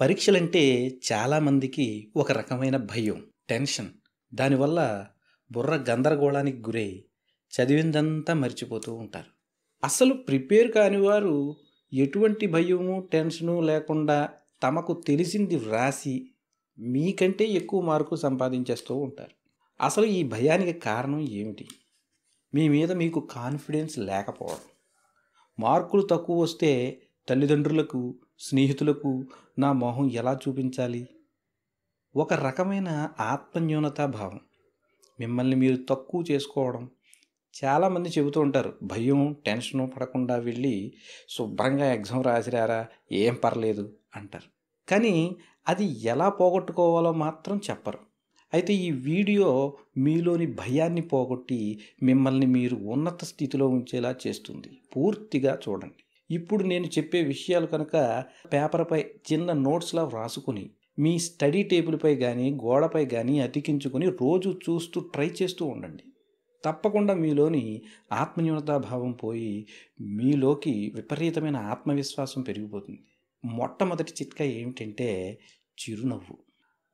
పరీక్షలంటే చాలామందికి ఒక రకమైన భయం టెన్షన్. దానివల్ల బుర్ర గందరగోళానికి గురై చదివిందంతా మర్చిపోతూ ఉంటారు. అసలు ప్రిపేర్ కాని వారు ఎటువంటి భయము టెన్షను లేకుండా తమకు తెలిసింది వ్రాసి మీకంటే ఎక్కువ మార్కు సంపాదించేస్తూ ఉంటారు. అసలు ఈ భయానికి కారణం ఏమిటి? మీ మీద మీకు కాన్ఫిడెన్స్ లేకపోవడం. మార్కులు తక్కువ వస్తే తల్లిదండ్రులకు స్నేహితులకు నా మొహం ఎలా చూపించాలి? ఒక రకమైన ఆత్మన్యూనతా భావం. మిమ్మల్ని మీరు తక్కువ చేసుకోవడం. చాలామంది చెబుతూ ఉంటారు భయం టెన్షను పడకుండా వెళ్ళి శుభ్రంగా ఎగ్జామ్ రాసిరారా ఏం పర్లేదు అంటారు. కానీ అది ఎలా పోగొట్టుకోవాలో మాత్రం చెప్పరు. అయితే ఈ వీడియో మీలోని భయాన్ని పోగొట్టి మిమ్మల్ని మీరు ఉన్నత స్థితిలో ఉంచేలా చేస్తుంది. పూర్తిగా చూడండి. ఇప్పుడు నేను చెప్పే విషయాలు కనుక పేపర్పై చిన్న నోట్స్లా వ్రాసుకుని మీ స్టడీ టేబుల్పై కానీ గోడపై కానీ అతికించుకొని రోజు చూస్తూ ట్రై చేస్తూ ఉండండి. తప్పకుండా మీలోని ఆత్మన్యూనతాభావం పోయి మీలోకి విపరీతమైన ఆత్మవిశ్వాసం పెరిగిపోతుంది. మొట్టమొదటి చిట్కా ఏమిటంటే చిరునవ్వు.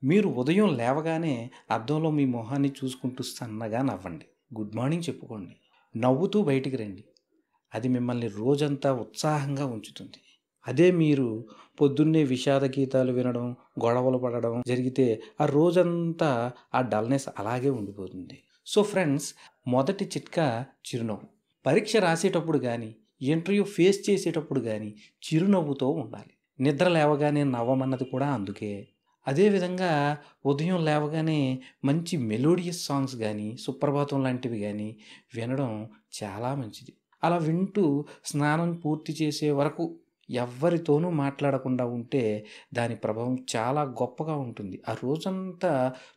మీరు ఉదయం లేవగానే అద్దంలో మీ మొహాన్ని చూసుకుంటూ సన్నగా నవ్వండి. గుడ్ మార్నింగ్ చెప్పుకోండి. నవ్వుతూ బయటికి రండి. అది మిమ్మల్ని రోజంతా ఉత్సాహంగా ఉంచుతుంది. అదే మీరు పొద్దున్నే విషాద గీతాలు వినడం గొడవలు పడడం జరిగితే ఆ రోజంతా ఆ డల్నెస్ అలాగే ఉండిపోతుంది. సో ఫ్రెండ్స్ మొదటి చిట్కా చిరునవ్వు. పరీక్ష రాసేటప్పుడు కానీ ఇంటర్వ్యూ ఫేస్ చేసేటప్పుడు కానీ చిరునవ్వుతో ఉండాలి. నిద్ర లేవగానే నవ్వమన్నది కూడా అందుకే. అదేవిధంగా ఉదయం లేవగానే మంచి మెలోడియస్ సాంగ్స్ కానీ సుప్రభాతం లాంటివి కానీ వినడం చాలా మంచిది. అలా వింటూ స్నానం పూర్తి చేసే వరకు ఎవ్వరితోనూ మాట్లాడకుండా ఉంటే దాని ప్రభావం చాలా గొప్పగా ఉంటుంది. ఆ రోజంతా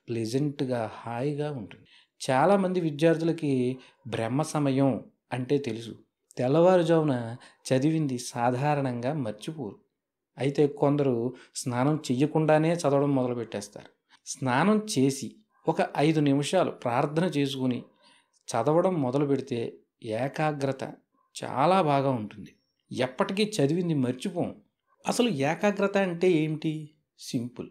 ప్లెజెంట్గా హాయిగా ఉంటుంది. చాలామంది విద్యార్థులకి బ్రహ్మ సమయం అంటే తెలుసు. తెల్లవారుజామున చదివింది సాధారణంగా మర్చిపోరు. అయితే కొందరు స్నానం చెయ్యకుండానే చదవడం మొదలుపెట్టేస్తారు. స్నానం చేసి ఒక ఐదు నిమిషాలు ప్రార్థన చేసుకుని చదవడం మొదలు పెడితే ఏకాగ్రత చాలా బాగా ఉంటుంది. ఎప్పటికీ చదివింది మర్చిపోం. అసలు ఏకాగ్రత అంటే ఏమిటి సింపుల్.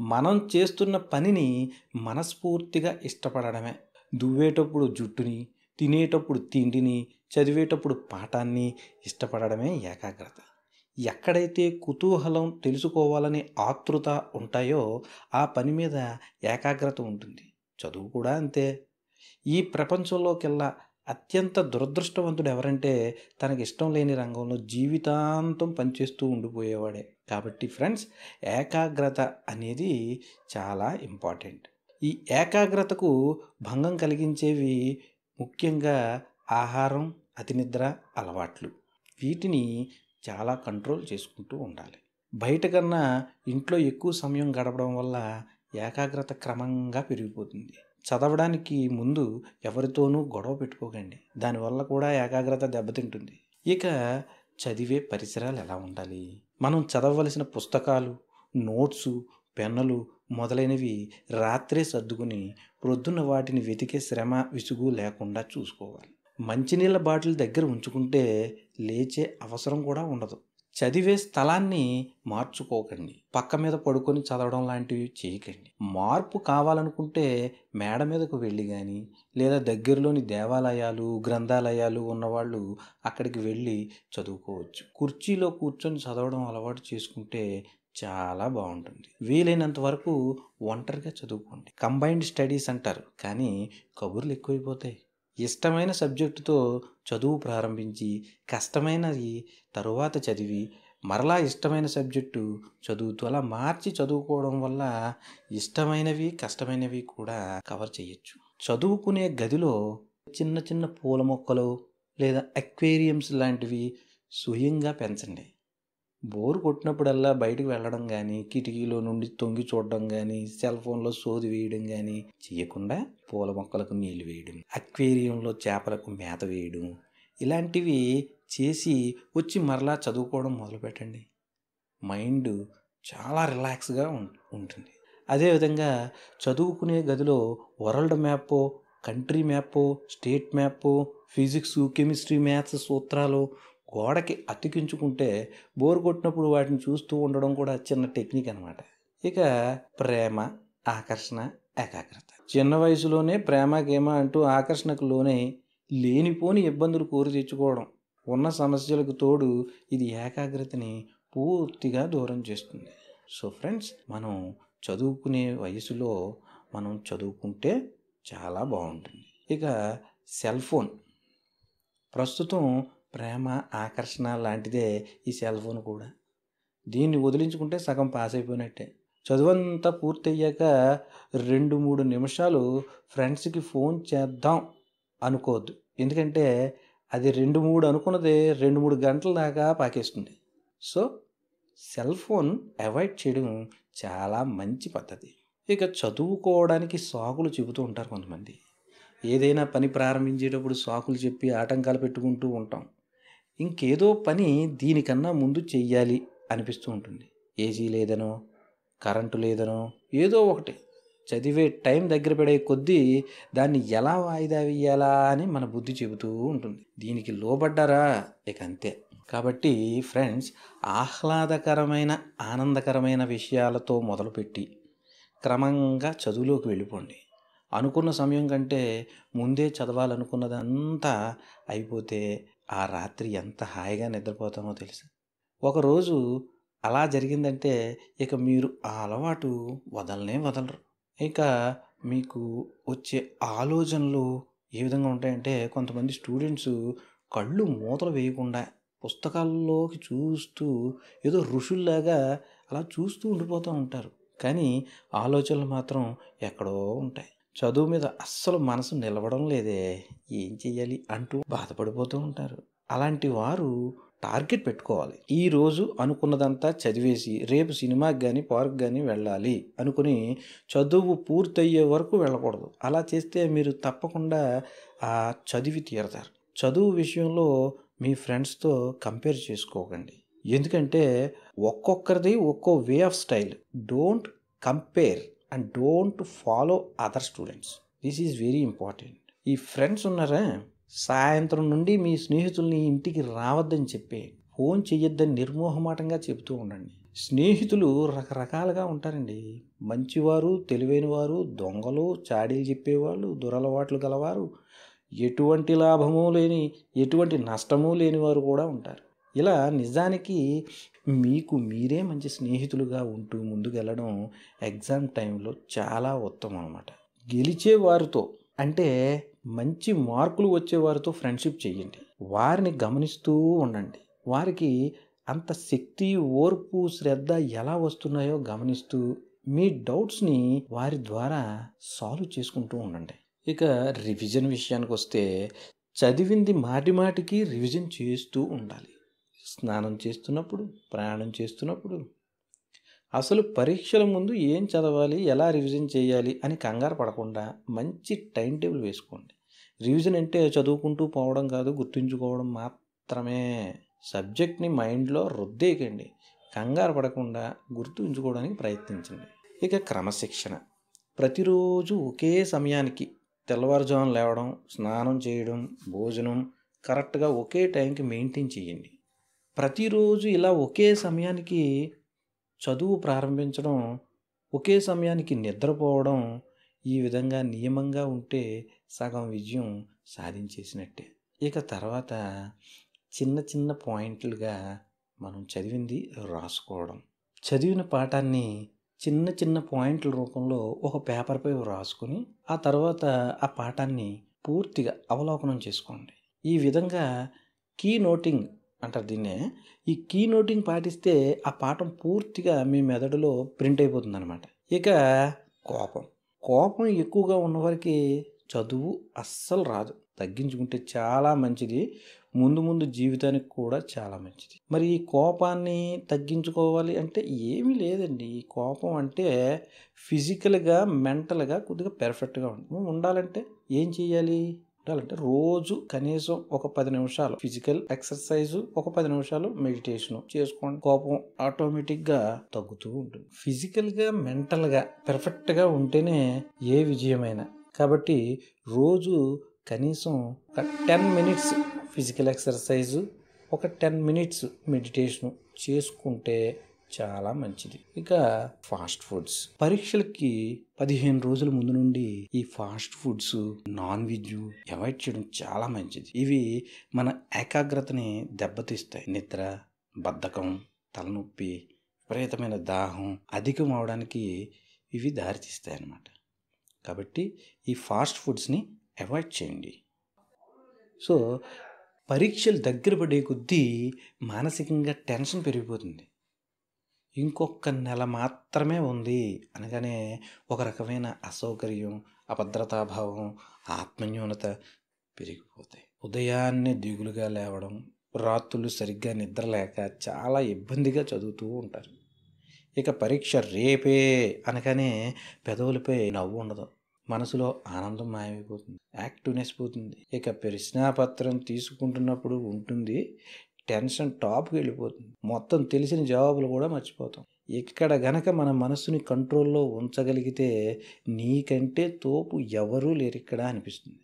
మనం చేస్తున్న పనిని మనస్ఫూర్తిగా ఇష్టపడడమే. దువ్వేటప్పుడు జుట్టుని తినేటప్పుడు తిండిని చదివేటప్పుడు పాఠాన్ని ఇష్టపడడమే ఏకాగ్రత. ఎక్కడైతే కుతూహలం తెలుసుకోవాలనే ఆతృత ఉంటాయో ఆ పని మీద ఏకాగ్రత ఉంటుంది. చదువు కూడా అంతే. ఈ ప్రపంచంలోకెల్లా అత్యంత దురదృష్టవంతుడు ఎవరంటే తనకి ఇష్టం లేని రంగంలో జీవితాంతం పనిచేస్తూ ఉండిపోయేవాడే. కాబట్టి ఫ్రెండ్స్ ఏకాగ్రత అనేది చాలా ఇంపార్టెంట్. ఈ ఏకాగ్రతకు భంగం కలిగించేవి ముఖ్యంగా ఆహారం అతినిద్ర అలవాట్లు. వీటిని చాలా కంట్రోల్ చేసుకుంటూ ఉండాలి. బయట కన్నా ఇంట్లో ఎక్కువ సమయం గడపడం వల్ల ఏకాగ్రత క్రమంగా పెరిగిపోతుంది. చదవడానికి ముందు ఎవరితోనూ గొడవ పెట్టుకోకండి. దానివల్ల కూడా ఏకాగ్రత దెబ్బతింటుంది. ఇక చదివే పరిసరాలు ఎలా ఉండాలి? మనం చదవవలసిన పుస్తకాలు నోట్సు పెన్నులు మొదలైనవి రాత్రే సర్దుకుని ప్రొద్దున వాటిని వెతికే శ్రమ విసుగు లేకుండా చూసుకోవాలి. మంచినీళ్ళ బాటిల్ దగ్గర ఉంచుకుంటే లేచే అవసరం కూడా ఉండదు. చదివే స్థలాన్ని మార్చుకోకండి. పక్క మీద పడుకొని చదవడం లాంటివి చేయకండి. మార్పు కావాలనుకుంటే మేడ మీదకు వెళ్ళి కానీ లేదా దగ్గరలోని దేవాలయాలు గ్రంథాలయాలు ఉన్నవాళ్ళు అక్కడికి వెళ్ళి చదువుకోవచ్చు. కుర్చీలో కూర్చొని చదవడం అలవాటు చేసుకుంటే చాలా బాగుంటుంది. వీలైనంత వరకు ఒంటరిగా చదువుకోండి. కంబైన్డ్ స్టడీస్ అంటారు కానీ కబుర్లు ఎక్కువైపోతాయి. ఇష్టమైన సబ్జెక్టుతో చదువు ప్రారంభించి కష్టమైనది తరువాత చదివి మరలా ఇష్టమైన సబ్జెక్టు చదువుతూ అలా మార్చి చదువుకోవడం వల్ల ఇష్టమైనవి కష్టమైనవి కూడా కవర్ చేయొచ్చు. చదువుకునే గదిలో చిన్న చిన్న పూల మొక్కలు లేదా అక్వేరియంస్ లాంటివి స్వయంగా పెంచండి. బోర్ కొట్టినప్పుడల్లా బయటకు వెళ్ళడం కానీ కిటికీలో నుండి తొంగి చూడడం కానీ సెల్ ఫోన్లో సోది వేయడం కానీ చేయకుండా పూల మొక్కలకు నీళ్ళు వేయడం అక్వేరియంలో చేపలకు మేత వేయడం ఇలాంటివి చేసి వచ్చి మరలా చదువుకోవడం మొదలుపెట్టండి. మైండ్ చాలా రిలాక్స్గా ఉంటుంది. అదేవిధంగా చదువుకునే గదిలో world map country map state map physics chemistry maths సూత్రాలు గోడకి అతికించుకుంటే బోర్ కొట్టినప్పుడు వాటిని చూస్తూ ఉండడం కూడా చిన్న టెక్నిక్ అనమాట ఇక ప్రేమ ఆకర్షణ ఏకాగ్రత. చిన్న వయసులోనే ప్రేమ గేమ అంటూ ఆకర్షణకు లోనే లేనిపోని ఇబ్బందులు కోరి తెచ్చుకోవడం ఉన్న సమస్యలకు తోడు ఇది ఏకాగ్రతని పూర్తిగా దూరం చేస్తుంది. సో ఫ్రెండ్స్ మనం చదువుకునే వయసులో మనం చదువుకుంటే చాలా బాగుంటుంది. ఇక సెల్ ఫోన్. ప్రస్తుతం ప్రేమ ఆకర్షణ లాంటిదే ఈ సెల్ ఫోన్ కూడా. దీన్ని వదిలించుకుంటే సగం పాస్ అయిపోయినట్టే. చదువంతా పూర్తయ్యాక రెండు మూడు నిమిషాలు ఫ్రెండ్స్కి ఫోన్ చేద్దాం అనుకోవద్దు. ఎందుకంటే అది రెండు మూడు అనుకున్నది రెండు మూడు గంటల దాకా పాకేస్తుంది. సో సెల్ ఫోన్ అవాయిడ్ చేయడం చాలా మంచి పద్ధతి. ఇక చదువుకోవడానికి సాకులు చెబుతూ ఉంటారు కొంతమంది. ఏదైనా పని ప్రారంభించేటప్పుడు సాకులు చెప్పి ఆటంకాలు పెట్టుకుంటూ ఉంటాం. ఇంకేదో పని దీనికన్నా ముందు చెయ్యాలి అనిపిస్తూ ఉంటుంది. ఏసీ లేదనో కరెంటు లేదనో ఏదో ఒకటి. చదివే టైం దగ్గర పడే కొద్దీ దాన్ని ఎలా వాయిదా వేయాలా అని మన బుద్ధి చెబుతూ ఉంటుంది. దీనికి లోబడ్డారా? ఇక అంతే. కాబట్టి ఫ్రెండ్స్ ఆహ్లాదకరమైన ఆనందకరమైన విషయాలతో మొదలుపెట్టి క్రమంగా చదువులోకి వెళ్ళిపోండి. అనుకున్న సమయం కంటే ముందే చదవాలనుకున్నదంతా అయిపోతే ఆ రాత్రి ఎంత హాయిగా నిద్రపోతామో తెలుసా? ఒకరోజు అలా జరిగిందంటే ఇక మీరు ఆ అలవాటు వదలనే వదలరు. ఇక మీకు వచ్చే ఆలోచనలు ఏ విధంగా ఉంటాయంటే కొంతమంది స్టూడెంట్స్ కళ్ళు మూతలు వేయకుండా పుస్తకాల్లోకి చూస్తూ ఏదో ఋషుల్లాగా అలా చూస్తూ ఉండిపోతూ ఉంటారు. కానీ ఆలోచనలు మాత్రం ఎక్కడో ఉంటాయి. చదువు మీద అస్సలు మనసు నిలవడం లేదే. ఏం చెయ్యాలి అంటూ బాధపడిపోతూ ఉంటారు. అలాంటి వారు టార్గెట్ పెట్టుకోవాలి. ఈ రోజు అనుకున్నదంతా చదివేసి రేపు సినిమాకి కానీ పార్క్ కానీ వెళ్ళాలి అనుకుని చదువు పూర్తయ్యే వరకు వెళ్ళకూడదు. అలా చేస్తే మీరు తప్పకుండా ఆ చదివి తీరతారు. చదువు విషయంలో మీ ఫ్రెండ్స్తో కంపేర్ చేసుకోకండి. ఎందుకంటే ఒక్కొక్కరిది ఒక్కో way of style. Don't compare. And don't follow other students this is very important ఈ ఫ్రెండ్స్ ఉన్నారా? సాయంత్రం నుండి మీ స్నేహితుల్ని ఇంటికి రావద్దని చెప్పి ఫోన్ చెయ్యొద్దని నిర్మోహమాటంగా చెబుతూ ఉండండి. స్నేహితులు రకరకాలుగా ఉంటారండి. మంచివారు తెలివైన వారు దొంగలు చాడీలు చెప్పేవాళ్ళు దురలవాట్లు గలవారు ఎటువంటి లాభము లేని ఎటువంటి నష్టము లేని వారు కూడా ఉంటారు. ఇలా నిజానికి మీకు మీరే మంచి స్నేహితులుగా ఉంటూ ముందుకెళ్ళడం ఎగ్జామ్ టైంలో చాలా ఉత్తమం అన్నమాట. గెలిచే వారితో అంటే మంచి మార్కులు వచ్చే వారితో ఫ్రెండ్షిప్ చేయండి. వారిని గమనిస్తూ ఉండండి. వారికి అంత శక్తి ఓర్పు శ్రద్ధ ఎలా వస్తున్నాయో గమనిస్తూ మీ డౌట్స్ని వారి ద్వారా సాల్వ్ చేసుకుంటూ ఉండండి. ఇక రివిజన్ విషయానికి వస్తే చదివింది మాటి మాటికి రివిజన్ చేస్తూ ఉండాలి. స్నానం చేస్తున్నప్పుడు ప్రయాణం చేస్తున్నప్పుడు అసలు పరీక్షల ముందు ఏం చదవాలి ఎలా రివిజన్ చేయాలి అని కంగారు పడకుండా మంచి టైం టేబుల్ వేసుకోండి. రివిజన్ అంటే చదువుకుంటూ పోవడం కాదు గుర్తుంచుకోవడం మాత్రమే. సబ్జెక్ట్ని మైండ్లో రుద్దేయకండి కంగారు పడకుండా గుర్తుంచుకోవడానికి ప్రయత్నించండి. ఇక క్రమశిక్షణ. ప్రతిరోజు ఒకే సమయానికి తెల్లవారుజామున లేవడం స్నానం చేయడం భోజనం కరెక్ట్గా ఒకే టైంకి మెయింటైన్ చేయండి. ప్రతిరోజు ఇలా ఒకే సమయానికి చదువు ప్రారంభించడం ఒకే సమయానికి నిద్రపోవడం ఈ విధంగా నియమంగా ఉంటే సగం విజయం సాధించేసినట్టే. ఇక తర్వాత చిన్న చిన్న పాయింట్లుగా మనం చదివింది రాసుకోవడం. చదివిన పాఠాన్ని చిన్న చిన్న పాయింట్ల రూపంలో ఒక పేపర్పై రాసుకొని ఆ తర్వాత ఆ పాఠాన్ని పూర్తిగా అవలోకనం చేసుకోండి. ఈ విధంగా కీ నోటింగ్ అంటారు దీన్నే. ఈ కీ నోటింగ్ పాటిస్తే ఆ పాఠం పూర్తిగా మీ మెదడులో ప్రింట్ అయిపోతుంది అనమాట ఇక కోపం. కోపం ఎక్కువగా ఉన్నవారికి చదువు అస్సలు రాదు. తగ్గించుకుంటే చాలా మంచిది. ముందు ముందు జీవితానికి కూడా చాలా మంచిది. మరి ఈ కోపాన్ని తగ్గించుకోవాలి అంటే ఏమీ లేదండి. ఈ కోపం అంటే ఫిజికల్గా మెంటల్గా కొద్దిగా పెర్ఫెక్ట్గా ఉంటుంది. ఉండాలంటే ఏం చేయాలి ఉండాలంటే రోజు కనీసం ఒక పది నిమిషాలు ఫిజికల్ ఎక్సర్సైజ్ ఒక పది నిమిషాలు మెడిటేషన్ చేసుకోండి. కోపం ఆటోమేటిక్గా తగ్గుతూ ఉంటుంది. ఫిజికల్గా మెంటల్గా పెర్ఫెక్ట్గా ఉంటేనే ఏ విజయమైనా. కాబట్టి రోజు కనీసం ఒక టెన్ మినిట్స్ ఫిజికల్ ఎక్సర్సైజు ఒక టెన్ మినిట్స్ మెడిటేషన్ చేసుకుంటే చాలా మంచిది. ఇక ఫాస్ట్ ఫుడ్స్. పరీక్షలకి పదిహేను రోజుల ముందు నుండి ఈ fast foods non veg avoid చేయడం చాలా మంచిది. ఇవి మన ఏకాగ్రతని దెబ్బతీస్తాయి. నిద్ర బద్ధకం తలనొప్పి విపరీతమైన దాహం అధికం అవడానికి ఇవి దారితీస్తాయి అన్నమాట కాబట్టి ఈ ఫాస్ట్ ఫుడ్స్ని అవాయిడ్ చేయండి. సో పరీక్షలు దగ్గర పడే కొద్దీ మానసికంగా టెన్షన్ పెరిగిపోతుంది. ఇంకొక నెల మాత్రమే ఉంది అనగానే ఒక రకమైన అసౌకర్యం అభద్రతాభావం ఆత్మన్యూనత పెరిగిపోతాయి. ఉదయాన్నే దిగులుగా లేవడం రాత్రులు సరిగ్గా నిద్ర లేక చాలా ఇబ్బందిగా చదువుతూ ఉంటారు. ఇక పరీక్ష రేపే అనగానే పెదవులపై నవ్వు ఉండదు. మనసులో ఆనందం మాయమైపోతుంది. యాక్టివ్నెస్ పోతుంది. ఇక ప్రశ్నాపత్రం తీసుకుంటున్నప్పుడు ఉంటుంది. టెన్షన్ టాప్కి వెళ్ళిపోతుంది. మొత్తం తెలిసిన జవాబులు కూడా మర్చిపోతాం. ఇక్కడ గనక మన మనసుని కంట్రోల్లో ఉంచగలిగితే నీకంటే తోపు ఎవరూ లేరు ఇక్కడ అనిపిస్తుంది.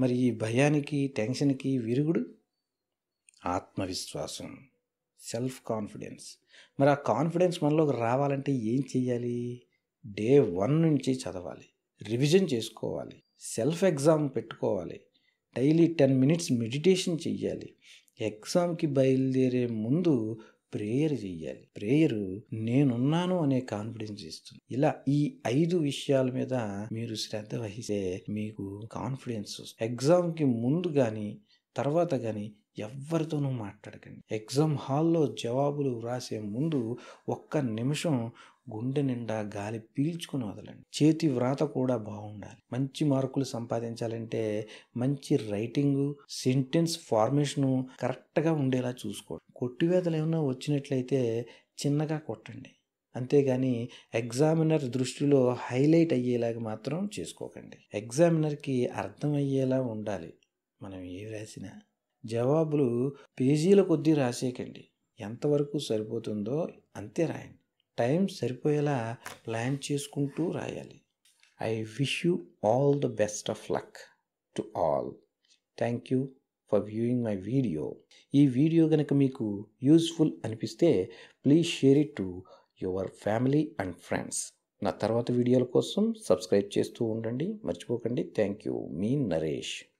మరి ఈ భయానికి టెన్షన్కి విరుగుడు? ఆత్మవిశ్వాసం. సెల్ఫ్ కాన్ఫిడెన్స్ మరి ఆ కాన్ఫిడెన్స్ మనలోకి రావాలంటే ఏం చేయాలి డే వన్ నుంచి చదవాలి. రివిజన్ చేసుకోవాలి. సెల్ఫ్ ఎగ్జామ్ పెట్టుకోవాలి. డైలీ టెన్ మినిట్స్ మెడిటేషన్ చెయ్యాలి. ఎగ్జామ్కి బయలుదేరే ముందు ప్రేయర్ చెయ్యాలి. ప్రేయరు నేనున్నాను అనే కాన్ఫిడెన్స్ ఇస్తుంది. ఇలా ఈ ఐదు విషయాల మీద మీరు శ్రద్ధ వహిస్తే మీకు కాన్ఫిడెన్స్ ఎగ్జామ్కి ముందు కానీ తర్వాత కానీ ఎవరితోనూ మాట్లాడకండి. ఎగ్జామ్ హాల్లో జవాబులు వ్రాసే ముందు ఒక్క నిమిషం గుండె నిండా గాలి పీల్చుకుని వదలండి. చేతి వ్రాత కూడా బాగుండాలి. మంచి మార్కులు సంపాదించాలంటే మంచి రైటింగ్ సెంటెన్స్ ఫార్మేషను కరెక్ట్గా ఉండేలా చూసుకోండి. కొట్టివేతలు ఏమైనా వచ్చినట్లయితే చిన్నగా కొట్టండి. అంతేగాని ఎగ్జామినర్ దృష్టిలో హైలైట్ అయ్యేలాగా మాత్రం చేసుకోకండి. ఎగ్జామినర్కి అర్థమయ్యేలా ఉండాలి. మనం ఏ రాసినా జవాబులు పేజీల కొద్దీ రాసేయకండి. ఎంతవరకు సరిపోతుందో అంతే రాయండి. టైం సరిపోయేలా ప్లాన్ చేసుకుంటూ రాయాలి. I wish you all the best of luck to all. Thank you for viewing my video. ఈ వీడియో కనుక మీకు యూస్ఫుల్ అనిపిస్తే please share it to your family and friends. నా తర్వాత వీడియోల కోసం సబ్స్క్రైబ్ చేస్తూ ఉండండి. మర్చిపోకండి. Thank you. మీ నరేష్.